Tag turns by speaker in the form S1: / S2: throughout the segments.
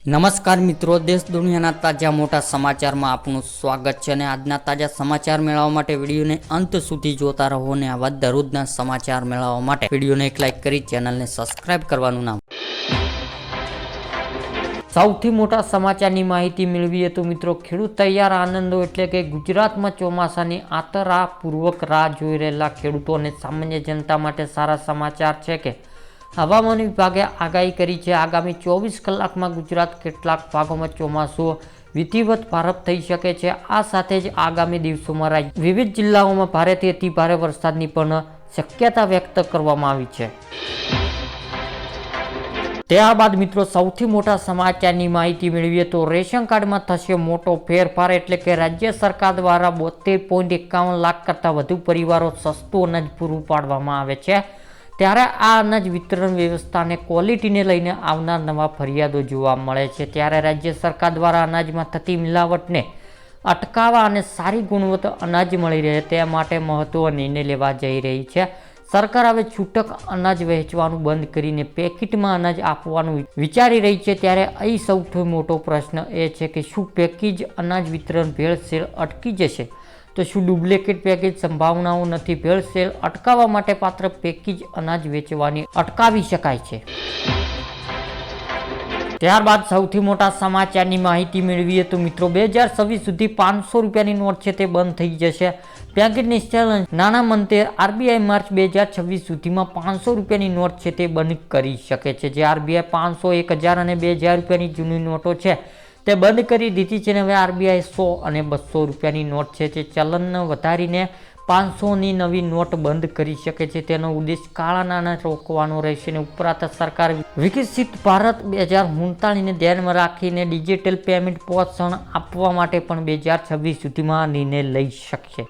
S1: નમસ્કાર મિત્રો, દેશ દુનિયાના તાજા મોટા સમાચારમાં આપનું સ્વાગત છે અને આજના તાજા સમાચાર મેળવવા માટે વિડીયોને અંત સુધી જોતા રહો અને આવા દરરોજના સમાચાર મેળવવા માટે વિડીયોને એક લાઇક કરી ચેનલને સબસ્ક્રાઇબ કરવાનું નામ સૌથી મોટા સમાચારની માહિતી મેળવીએ તો મિત્રો, ખેડૂત તૈયાર આનંદો એટલે કે ગુજરાતમાં ચોમાસાની આતરા પૂર્વક રાહ જોઈ રહેલા ખેડૂતો અને સામાન્ય જનતા માટે સારા સમાચાર છે કે હવામાન વિભાગે આગાહી કરી છે, આગામી ચોવીસ કલાકમાં ગુજરાત કેટલાક ભાગોમાં ચોમાસું વિધિવત ભારત થઈ શકે છે. આ સાથે જ આગામી દિવસોમાં વિવિધ જિલ્લાઓમાં ભારેથી અતિ વરસાદની પણ શક્યતા વ્યક્ત કરવામાં આવી છે. ત્યારબાદ મિત્રો, સૌથી મોટા સમાચારની માહિતી મેળવીએ તો રેશન કાર્ડમાં થશે મોટો ફેરફાર એટલે કે રાજ્ય સરકાર દ્વારા બોતેર પોઈન્ટ એકાવન લાખ કરતાં વધુ પરિવારો સસ્તું અનાજ પૂરું પાડવામાં આવે છે. ત્યારે આ અનાજ વિતરણ વ્યવસ્થાને ક્વોલિટીને લઈને આવનાર નવા ફરિયાદો જોવા મળે છે. ત્યારે રાજ્ય સરકાર દ્વારા અનાજમાં થતી મિલાવટને અટકાવવા અને સારી ગુણવત્તા અનાજ મળી રહે તે માટે મહત્ત્વ નિર્ણય લેવા જઈ રહી છે. સરકાર હવે છૂટક અનાજ વહેંચવાનું બંધ કરીને પેકેટમાં અનાજ આપવાનું વિચારી રહી છે. ત્યારે અહીં સૌથી મોટો પ્રશ્ન એ છે કે શું પેકેજ અનાજ વિતરણ ભેળસેળ અટકી જશે? તો શું ડુપ્લિકેટ પેકેજ સંભાવનાઓ નથી. ભેળસેળ અટકાવવા માટે પાત્ર પેકેજ અનાજ વેચવાની અટકાવી શકાય છે. ત્યારબાદ સૌથી મોટા સમાચારની માહિતી મેળવીએ તો મિત્રો, બે હજાર છવ્વીસ સુધી પાંચસો રૂપિયાની નોટ છે તે બંધ થઈ જશે. પેકેટની ચેલેન્જ નાણાં મંત્રી આરબીઆઈ માર્ચ બે હજાર છવ્વીસ સુધીમાં પાંચસો રૂપિયાની નોટ છે તે બંધ કરી શકે છે. જે આરબીઆઈ પાંચસો, એક હજાર અને બે હજાર રૂપિયાની જૂની નોટો છે. તે બંધ કરી દીધી છે અને હવે આરબીઆઈ સો અને બસો રૂપિયાની નોટ છે તે ચલણ વધારીને પાંચસોની નવી નોટ બંધ કરી શકે છે. તેનો ઉદ્દેશ કાળા નાણાં રોકવાનો રહેશે અને ઉપરાંત સરકાર વિકસિત ભારત બે હજાર ઉનતાળીસને ધ્યાનમાં રાખીને ડિજિટલ પેમેન્ટ પ્રોત્સાહન આપવા માટે પણ બે હજાર છવ્વીસ સુધીમાં નિર્ણય લઈ શકશે.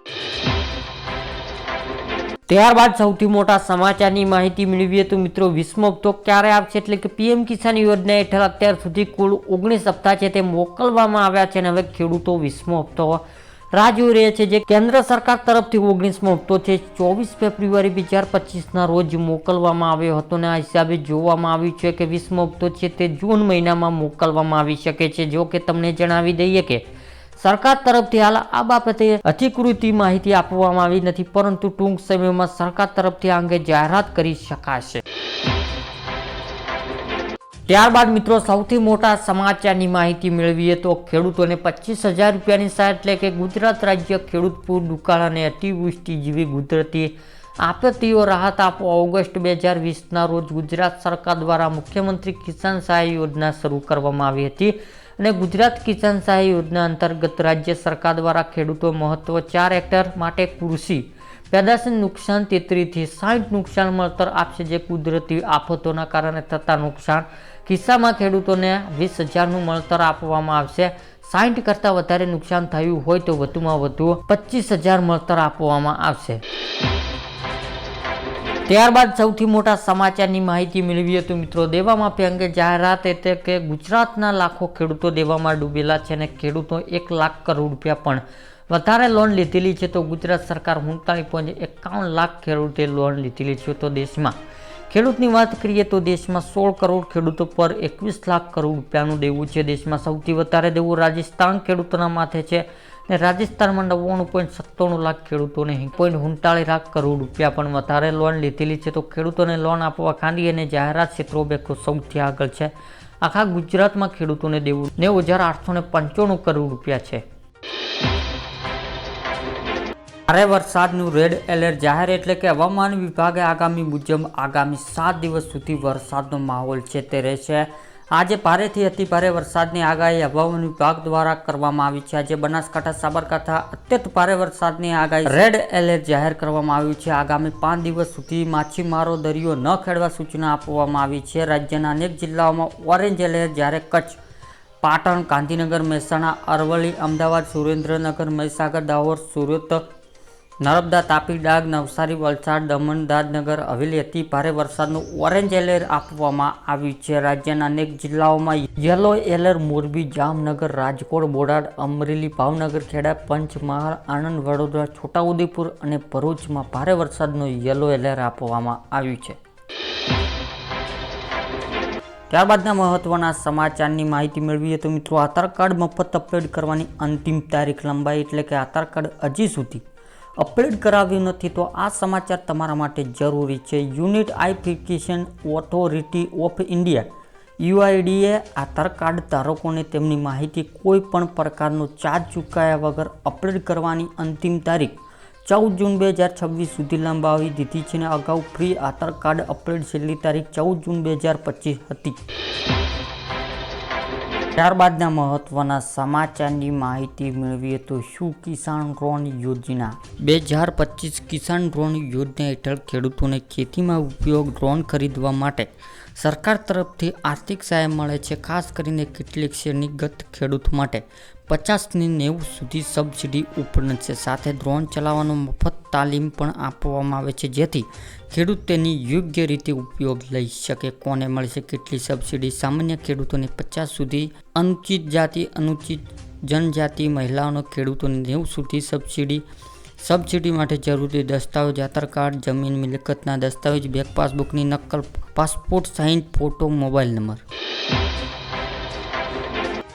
S1: ત્યારબાદ સૌથી મોટા સમાચારની માહિતી મેળવીએ તો મિત્રો વીસમો હપ્તો ક્યારે આવશે? એટલે કે પીએમ કિસાન યોજના હેઠળ અત્યાર સુધી કુલ ઓગણીસ હપ્તા છે તે મોકલવામાં આવ્યા છે અને હવે ખેડૂતો વીસમો હપ્તો રાહ જોઈ રહ્યા છે જે કેન્દ્ર સરકાર તરફથી ઓગણીસમો હપ્તો છે. ચોવીસ ફેબ્રુઆરી બે હજાર પચીસના રોજ મોકલવામાં આવ્યો હતો અને આ હિસાબે જોવામાં આવ્યું છે કે વીસમો હપ્તો છે તે જૂન મહિનામાં મોકલવામાં આવી શકે છે. જો કે તમને જણાવી દઈએ કે સરકાર તરફથી હાલ આ બાબતે અધિકૃતિ માહિતી આપવામાં આવી નથી, પરંતુ ટૂંક સમયમાં સરકાર તરફથી આ અંગે જાહેરાત કરી શકાશે. ત્યારબાદ મિત્રો, સૌથી મોટા સમાચારની માહિતી મેળવીએ તો ખેડૂતોને પચીસ હજાર રૂપિયાની સહાય એટલે કે ગુજરાત રાજ્ય ખેડૂત પૂર દુકાળ અને અતિવૃષ્ટિ જેવી કુદરતી આપત્તિઓ રાહત આપવા ઓગસ્ટ બે હજાર વીસના રોજ ગુજરાત સરકાર દ્વારા મુખ્યમંત્રી કિસાન સહાય યોજના શરૂ કરવામાં આવી હતી. અને ગુજરાત કિસાન સહાય યોજના અંતર્ગત રાજ્ય સરકાર દ્વારા ખેડૂતો મહત્વ ચાર હેક્ટર માટે કૃષિ, પેદાશનું નુકસાન તેત્રીસથી સાઠ નુકસાન મળતર આપશે જે કુદરતી આફતોના કારણે થતા નુકસાન. કિસ્સામાં ખેડૂતોને વીસ હજારનું મળતર આપવામાં આવશે. સાઠ કરતાં વધારે નુકસાન થયું હોય તો વધુમાં વધુ પચીસ હજાર મળતર આપવામાં આવશે. ત્યારબાદ સૌથી મોટા સમાચારની માહિતી મેળવીએ તો મિત્રો દેવા માફી અંગે જાહેરાત એટલે કે ગુજરાતના લાખો ખેડૂતો દેવામાં ડૂબેલા છે અને ખેડૂતો એક લાખ કરોડ રૂપિયા પણ વધારે લોન લીધેલી છે. તો ગુજરાત સરકાર ઉનતાલીસ પોઈન્ટ એકાવન લાખ ખેડૂતે લોન લીધેલી છે. તો દેશમાં ખેડૂતની વાત કરીએ તો દેશમાં સોળ કરોડ ખેડૂતો પર એકવીસ લાખ કરોડ રૂપિયાનું દેવું છે. દેશમાં સૌથી વધારે દેવું રાજસ્થાન ખેડૂતોના માથે છે. અને રાજસ્થાનમાં નવ્વાણું પોઈન્ટ સત્તાણું લાખ ખેડૂતોને પોઈન્ટ ઉનતાળીસ લાખ કરોડ રૂપિયા, પણ વધારે લોન લીધેલી છે તો ખેડૂતોને લોન આપવા ખાંડી અને જાહેરાત ક્ષેત્રો બેકો સૌથી આગળ છે. આખા ગુજરાતમાં ખેડૂતોને દેવું નેવું હજાર આઠસો ને પંચાણું કરોડ રૂપિયા છે. ભારે વરસાદનું રેડ એલર્ટ જાહેર એટલે કે હવામાન વિભાગે આગામી મુજબ આગામી સાત દિવસ સુધી વરસાદનો માહોલ છે તે રહેશે. આજે ભારેથી અતિ ભારે વરસાદની આગાહી હવામાન વિભાગ દ્વારા કરવામાં આવી છે. આજે બનાસકાંઠા, સાબરકાંઠા અત્યંત ભારે વરસાદની આગાહી રેડ એલર્ટ જાહેર કરવામાં આવ્યું છે. આગામી પાંચ દિવસ સુધી માછીમારો દરિયો ન ખેડવા સૂચના આપવામાં આવી છે. રાજ્યના અનેક જિલ્લાઓમાં ઓરેન્જ એલર્ટ જ્યારે કચ્છ, પાટણ, ગાંધીનગર, મહેસાણા, અરવલ્લી, અમદાવાદ, સુરેન્દ્રનગર, મહીસાગર, દાહોદ, સુરત નર્મદા તાપી ડાંગ, નવસારી, વલસાડ, દમણ, દાદનગર, હવેલી અતિ ભારે વરસાદનું ઓરેન્જ એલર્ટ આપવામાં આવ્યું છે. રાજ્યના અનેક જિલ્લાઓમાં યલો એલર્ટ મોરબી, જામનગર, રાજકોટ, બોટાદ, અમરેલી, ભાવનગર, ખેડા, પંચમહાલ, આણંદ, વડોદરા, છોટાઉદેપુર અને ભરૂચમાં ભારે વરસાદનું યલો એલર્ટ આપવામાં આવ્યું છે. ત્યારબાદના મહત્વના સમાચારની માહિતી મેળવીએ તો મિત્રો, આધાર કાર્ડ મફત અપલોડ કરવાની અંતિમ તારીખ લંબાઈ એટલે કે આધાર કાર્ડ હજી સુધી અપલોડ કરાવ્યું નથી, તો આ સમાચાર તમારા માટે જરૂરી છે. Unique identification authority of India, UIDA Aadhaar card ધારકોને તેમની માહિતી કોઈ પણ પ્રકારનો ચાર્જ ચૂકવ્યા વગર અપડેટ કરવાની અંતિમ તારીખ ચૌદ જૂન બે હજાર છવ્વીસ સુધી લંબાવી દીધી છે અને અગાઉ ફ્રી આધાર કાર્ડ અપડેટ છેલ્લી તારીખ ચૌદ જૂન બે હજાર પચીસ હતી. ત્યારબાદના મહત્વના સમાચારની માહિતી મેળવીએ તો શું કિસાન લોન યોજના? બે હજાર પચીસ કિસાન લોન યોજના હેઠળ ખેડૂતોને ખેતીમાં ઉપયોગ ડ્રોન ખરીદવા માટે સરકાર તરફથી આર્થિક સહાય મળે છે, ખાસ કરીને કેટલીક શ્રેણીગત ખેડૂત માટે. પચાસની નેવું સુધી સબસિડી ઉપલબ્ધ છે. સાથે ડ્રોન ચલાવવાનો મફત તાલીમ પણ આપવામાં આવે છે. જેથી ખેડૂત તેની યોગ્ય રીતે ઉપયોગ લઈ શકે. કોને મળશે કેટલી સબસિડી? સામાન્ય ખેડૂતોને પચાસ સુધી અનુચિત જાતિ, અનુચિત જનજાતિ મહિલાઓનો ખેડૂતોને નેવું સુધી સબસિડી સબસિડી માટે જરૂરી દસ્તાવેજ, આધાર કાર્ડ, જમીન મિલકતના દસ્તાવેજ, બેંક પાસબુકની નકલ, passport, sign, photo, mobile number.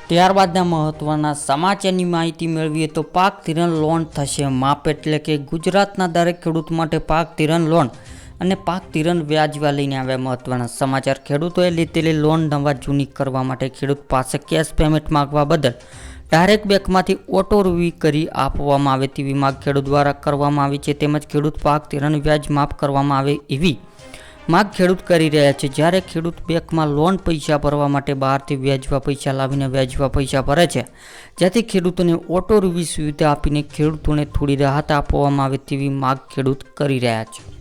S1: ત્યારબાદના મહત્વના સમાચારની માહિતી મેળવીએ તો પાક ધિરણ લોન થશે. માપ એટલે કે ગુજરાતના દરેક ખેડૂત માટે પાક ધિરણ લોન અને પાક તિરણ વ્યાજવા લઈને આવ્યા મહત્વના સમાચાર. ખેડૂતોએ લીધેલી લોન નવા જૂની કરવા માટે ખેડૂત પાસે કેશ પેમેન્ટ માગવા બદલ ડાયરેક્ટ બેંકમાંથી ઓટો રૂવી કરી આપવામાં આવે તેવી માગ ખેડૂત દ્વારા કરવામાં આવી છે. તેમજ ખેડૂત પાક ધિરણ વ્યાજ માફ કરવામાં આવે એવી માગ ખેડૂત કરી રહ્યા છે. જ્યારે ખેડૂત બેંકમાં લોન પૈસા ભરવા માટે બહારથી વ્યાજવા પૈસા લાવીને વ્યાજવા પૈસા ભરે છે. જેથી ખેડૂતોને ઓટો રૂવી સુવિધા આપીને ખેડૂતોને થોડી રાહત આપવામાં આવે તેવી માગ ખેડૂત કરી રહ્યા છે.